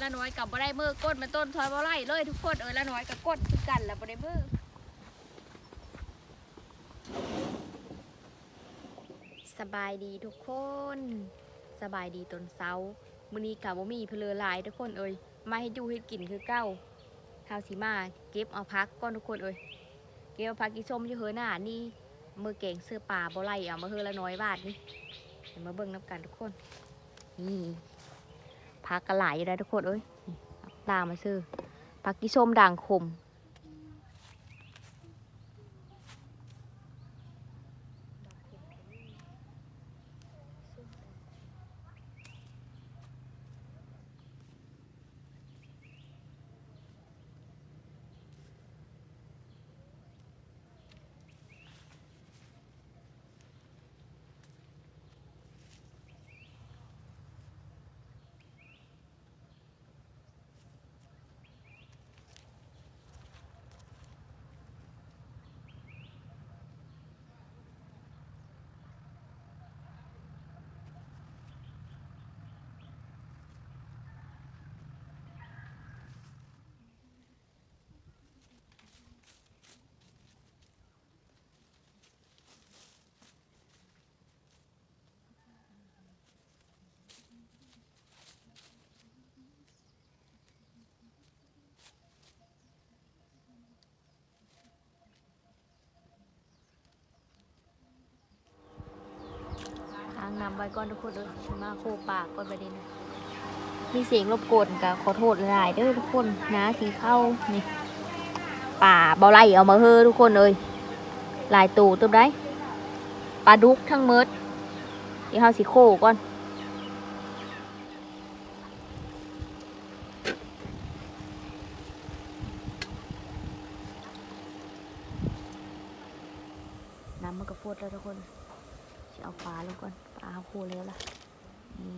ละน้อยกับบ่ได้มือกดมันต้นทอยบ่ไล่เลยทุกคนเออละน้อยกับกดคือกันล้วบ่ได้มือสบายดีทุกคน สบายดีตนเช้ามื้อนี้กะบ่มีเพลือหลายทุกคนเอ้ยมาให้ดูให้กินคือเก้าเท้าสีมาเก็บเอาพักก่อนทุกคนเอ้ยเก็บเอาพักอีส้มอยู่เฮือหน้านี่มือเก่งเสื้อป่าบ่ไล่เอามาเฮือละน้อยบาทนี่เดี๋ยวมาเบิ่งน้ำกันทุกคนนี่ พักกระหลายอยู่ได้ทุกคนเอ้ยตามมาซื้อพักกิส้มด่างขม ไว้ก่อนทุกคนเอ้ยมาโคปากก่อนประเด็นมีเสียงรบกวนกับขอโทษหลายเด้อทุกคนนะสีเข้านี่ป่าเบาไล่เอามาเฮอทุกคนเอ้ยหลายตูตัวได้ปลาดุกทั้งเมิดเดี๋ยวเฮาสิโคก่อนน้ำมันก็พดแล้วทุกคน เอาปลาลงก่อนปลาเขาโคแล้วล่ะนี่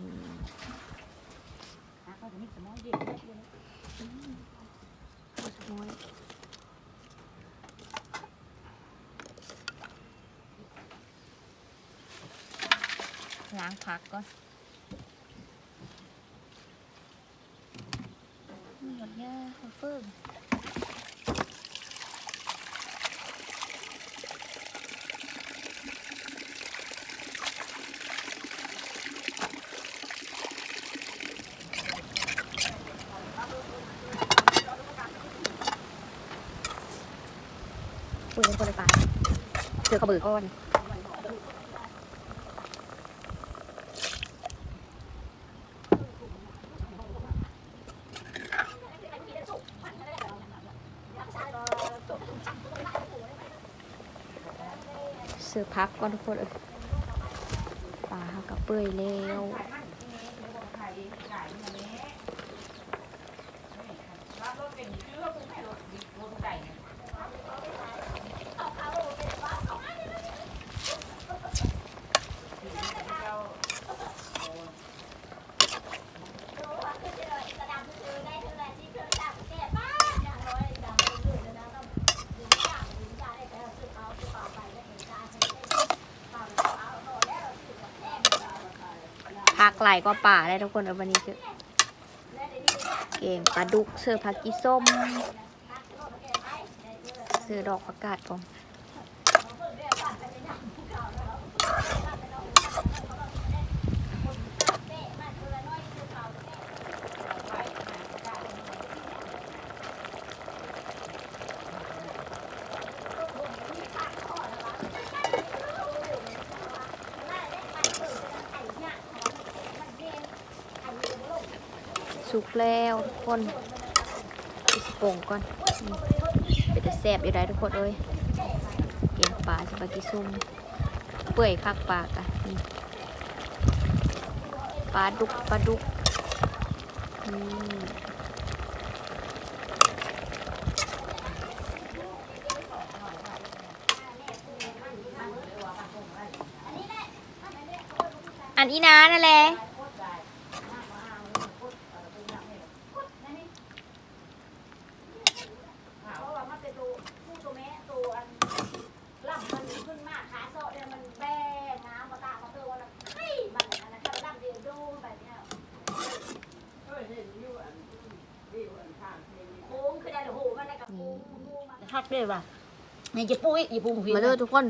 โคตรน้อยล้างผักก่อนหมดยาเฟิ่ม ปืนคนเลยป่าเจอกระบือก้อนเสือพักก่อนทุกคนเอ้ยปลาเขากับเปื่อยแล้ว พักไหลก็ป่าได้ทุกคนเอ้ยวันนี้คือเก่งปลาดุกเสือผักกีส้มเสือดอกประกาศก่อ แล้วทุกคนปิดโป่งก่อนเป็นจะแซ่บอยู่ได้ทุกคนเอ้ยเกมปลาสปาเกิซุ่มเปื่อยคักปากอะปลาดุกปลาดุกอันอีนานั่นแหละ เพราะว่ามันเป็นตัวผู้ตัวแม่ตัวอันล่ำมันขึ้นมากขาโซ่เนี่ยมันแบนน้ำมาตามาเตอวันละเฮ้ยมันอันนั้นถ้าล่ำเดียวดูแบบเนี้ย เฮ้ยเห็นอยู่อัน เลยว่ะนี่จะปุ้ยอย่าปุ้งพี่มาเด้อทุกคน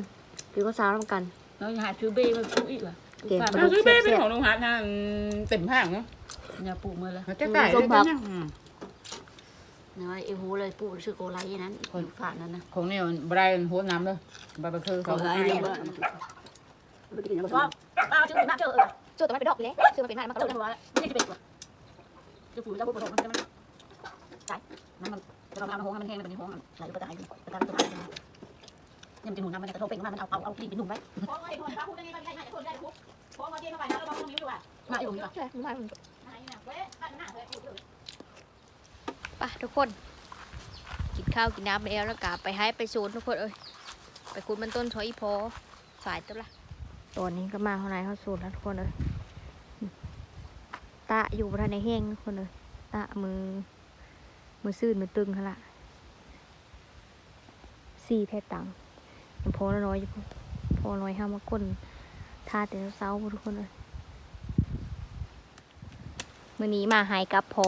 พี่ก็สาวทำกันเราหาซื้อเบ้มาปุ้ยว่ะเก่งเอาซื้อเบ้เป็นของลุงฮัทนะอืมเต็มห้างเนาะอย่าปุ้มาเลยเขาจะไก่ได้จังยังอืมน้อยเอฮูเลยปุ้ซื้อโกไลนั้นอยู่ฝานั้นนะของเนี่ยบรายหัวน้ำเลยบาร์บีคิวเขาก็เอาชื่อมาเจอเออซื้อตัวไม่เป็นดอกเลยซื้อมาเป็นไม้มันก็เจต้อนหัวไม่ได้เป็ดว่ะจะปุ้จะปุ้ผสมมันจะมันใช่น้ำมัน จะเอาน้ำห้องมันแห้งมันเป็นห้องไหลไปตายไปตายไปตายยังเป็นหนูน้ำมันกระทบเป็นมามันเอาเอาเอาคลีนเป็นหนุ่มไว้พอไอ้คนพาพูดได้ไงก็ได้ให้คนได้คุกพอมาเที่ยวไปแล้วเราต้องนิ้วด้วยมาอยู่นี่ป่ะม้มันไหนนะเว้ยบ้าเว้ยไปทุกคน กินข้าวกินน้ำไปแล้วแล้วก็ไปให้ไปศูนย์ทุกคนเอ้ยไปคุดมันต้นชอยอีพอสายตัวละตอนนี้ก็มาข้างในเข้าศูนย์แล้วทุกคนเอ้ยตะอยู่ประธานในแห้งทุกคนเอ้ยตะมือ มือซื่นมือตึงค่ะละสี่แท่ตังยังพอน้อยพอน้อยห้ามาก้นทาแต่เช้าทุกคนเลยมื่อนี้มาหายกับพอ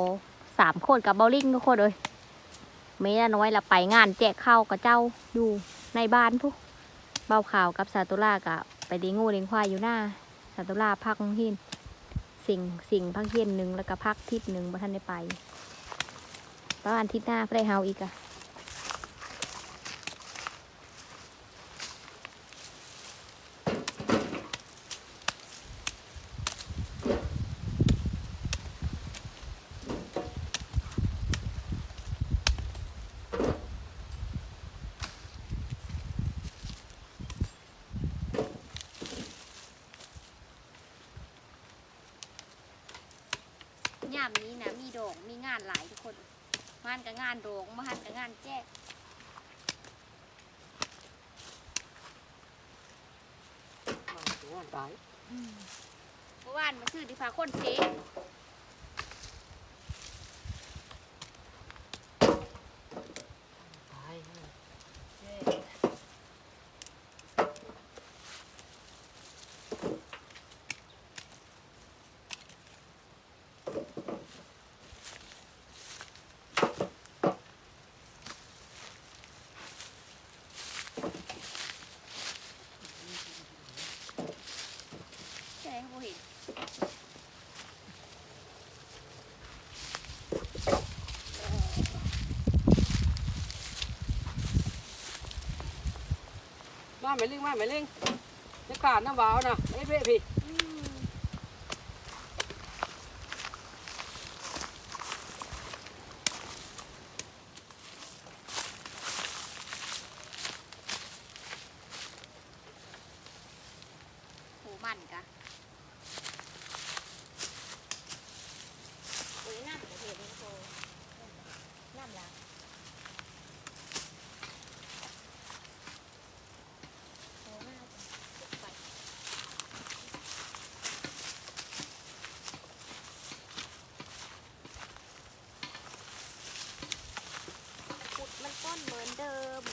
สามคนกับเบลลิงทุกคนเลยเมียน้อยละไปงานแจกข้าวกับเจ้าอยู่ในบ้านพวกเบาข่าวกับสาตุลากะไปเลี้ยงงูเลี้ยงควายอยู่หน้าสาตุลาพักหินสิ่งสิ่งพักเฮียนหนึ่งแล้วก็พักทิศหนึ่งบ่ทันได้ไป ตอนอาทิตย์หน้าเพื่อได้เฮาอีกอะยามนี้นะมีดอกมีงานหลายทุกคน งานกับงานโรงมาหันกับงานแจ้ เมื่อวานมาซื้อที่พาคนเจ๊ มาไม่ลิงมาไม่ลิงจะกาดน้ำวาวนะเอ้ยเพ่พี่ อืมโหมันกะโอ้ยน้ำเดี๋ยวเห็นโตน้ำละโอ้มากไป ขุดมันต้นเหมือนเดิม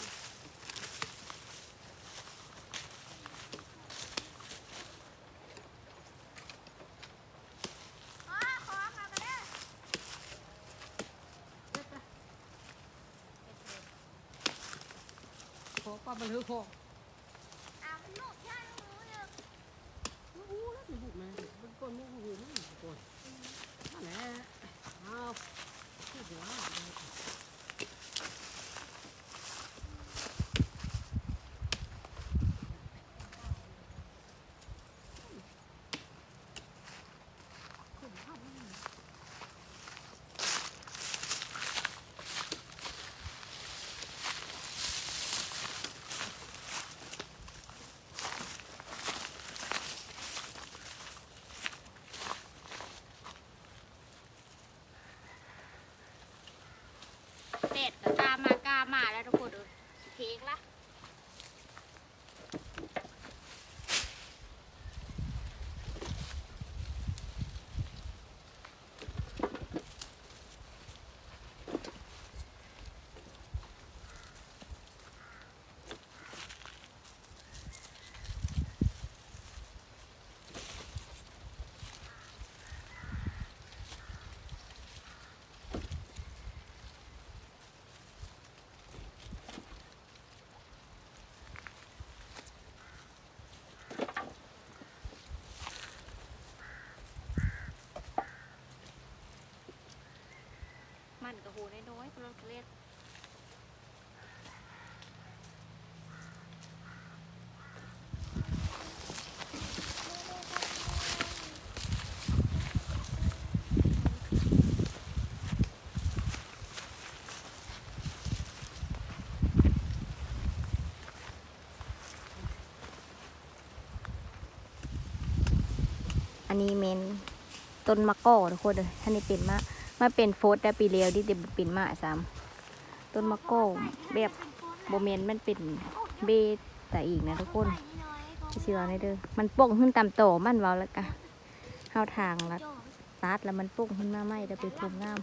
ขอความบันเทิงขออะมันลูกย่าลูกเนี่ยอู้แล้วถึงบุกมาเป็นก้นมุกหูนี่ก้นนั่นแหละเอาที่หัว เด็ดกับกาม น้อยๆตัวเล็กอันนี้เมนต้นมะกอกทุกคนเลยท่านนี้เป็นมะ มาเป็นโฟดได้ปีเลียวที่เดบเป็นมาซ้ำต้นมะกอกแบบโบเมนมันเป็นเบแต่อีกนะทุกคนเชื่อในเด้อมันป่งขึ้นตามโตมันเว้าแล้วกะเข้าทางแล้วตัดแล้วมันป่งขึ้นมาไม่ได้ไปภูมิงาม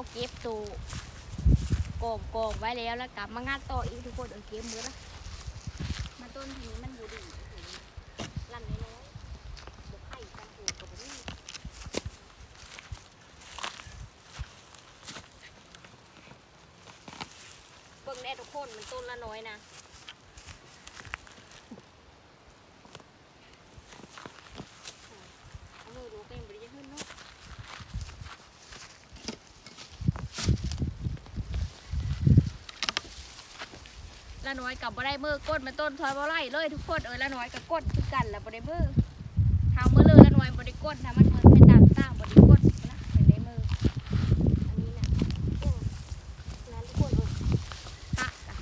เอาเก็บตัวโกงโกงไว้แล้วแล้วกลับมางานต่ออีกทุกคนเออเก็บมือละมาต้นทีนี้มันบูดีลั่นน้อยๆบกไข่กันปูกับนี่เบิ่งได้ทุกคนมันต้นละน้อยนะเอามือดูเป็นบริยขึ้นเนาะ ละน้อยกับบ่ได้มือกดมาต้นทอยบ่ไล่เลยทุกคนเออละน้อยกับกดคือกันแล้วบ่ได้มือทางมือเลยละน้อยบ่ได้กดถ้ามันเหมือนไปตามตามบ่ได้กดนะไม่ได้มืออันนี้นะโอ้นั้นทุกคนเออตะจ้ะ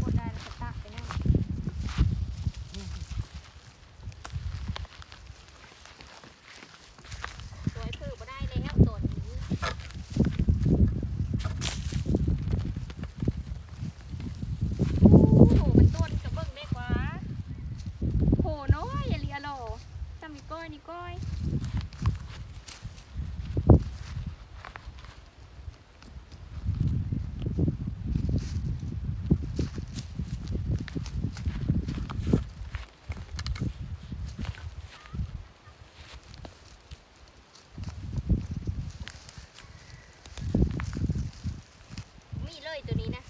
กดได้แล้วก็ตะไปนั่งตัวไอ้คือบ่ได้แล้วตัวนี้ โอ้โหมันต้นกับเบิ่งได้กว่าโหน้อยอย่าเลียหรอจำนี่ก้อยนี่ก้อย มีเลยตัวนี้นะ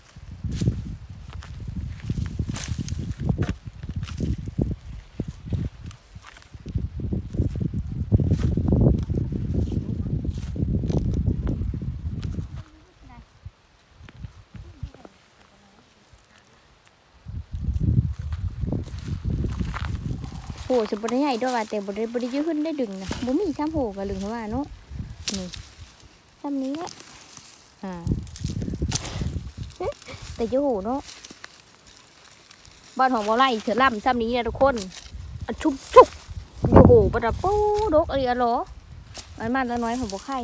โหจะบได้ใหญ่ด้วยว่าแต่บได้บได้ยืดขึ้นได้ดึงนะบ่มีซ้ำโหกับลึงเข้ามาเนาะนี่ซ้ำนี้แหละอ่าแต่อยูหูเนาะบ้านของบ่ไล่เถื่อล่ำซ้ำนี้นี่ยทุกคนชุบชุบอยู่หูปะดับปูดกอะไรอะเหรอมันมันแล้วน้อยผมบ่ไข่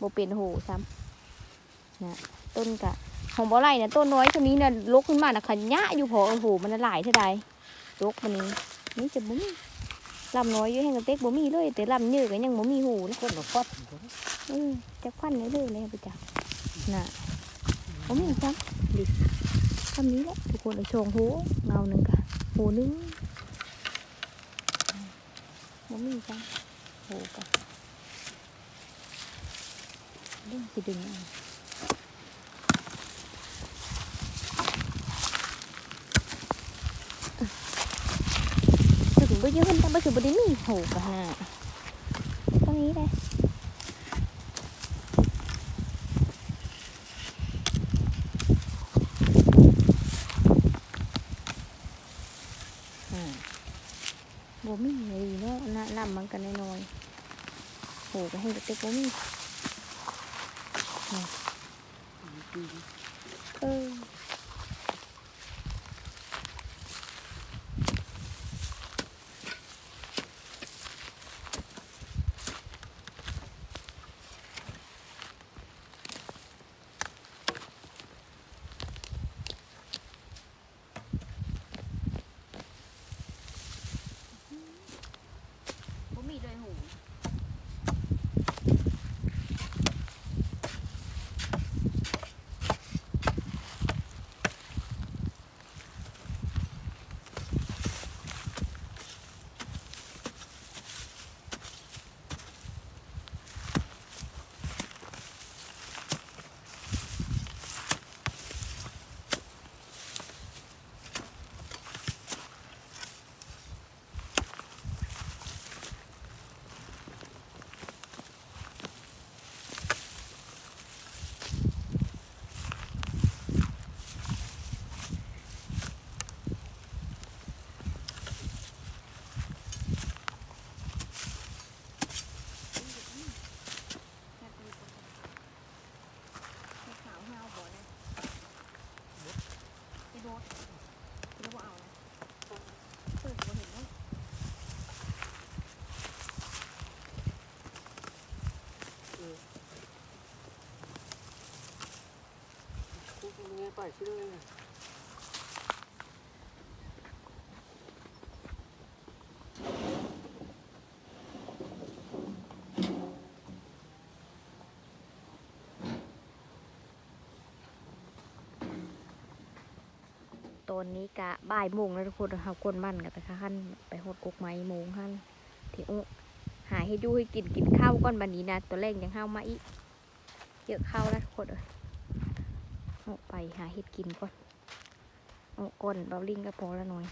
บ่เป็นหูซ้ำนะต้นกะของบ่อไร่เนี่ยต้นน้อยตัวนี้เนี่ยลกขึ้นมาน่ะขันยะอยู่พอโอ้โหมันน่ะหลายเท่าใดลกมันนี้ นี่จะบ่มีลำน้อยอยู่แห่งกระเต็กบ่มีเลย แต่ลำเยอะก็ยังบ่มีหูนะคนมาฟัดเออจะควันเลยเลยเลยไปจ้ะน่ะบ่มีซ้ำดิคำนี้แหละทุกคนเอาชงหูเงาหนึ่งกะหูนึงบ่มีซ้ำหูกะเรื่องสิดึงเอา บ่ยอะขึ้นแต่บ่ถือบ่ได้มีโหกะฮะตรงนี้เลยบ่มีเลยเนาะน่ะนำมันกันน้อยโหก็ให้เด็กบ่มีเออบ่มีเลยหู ขาวห้าวบ่นะไปโดดไปโดดบ่เอานะเปิดบ่เห็นเนาะ กู ใส่ชื่อตอนนี้กะบ่ายโมงแล้วทุกคนเฮากวนมันกันแต่ค่ะขั้นไปหดกกไม้โมงขั้นที่อุหาให้ดูให้กินกินข้าวก่อนบันนี้นะตัวแรกยังข้าวมาอีกเยอะข้าวแล้วทุกคนเอ้ย หาเห็ดกินก่อนเอาก่อนเบาลิงก็พอละหน่อย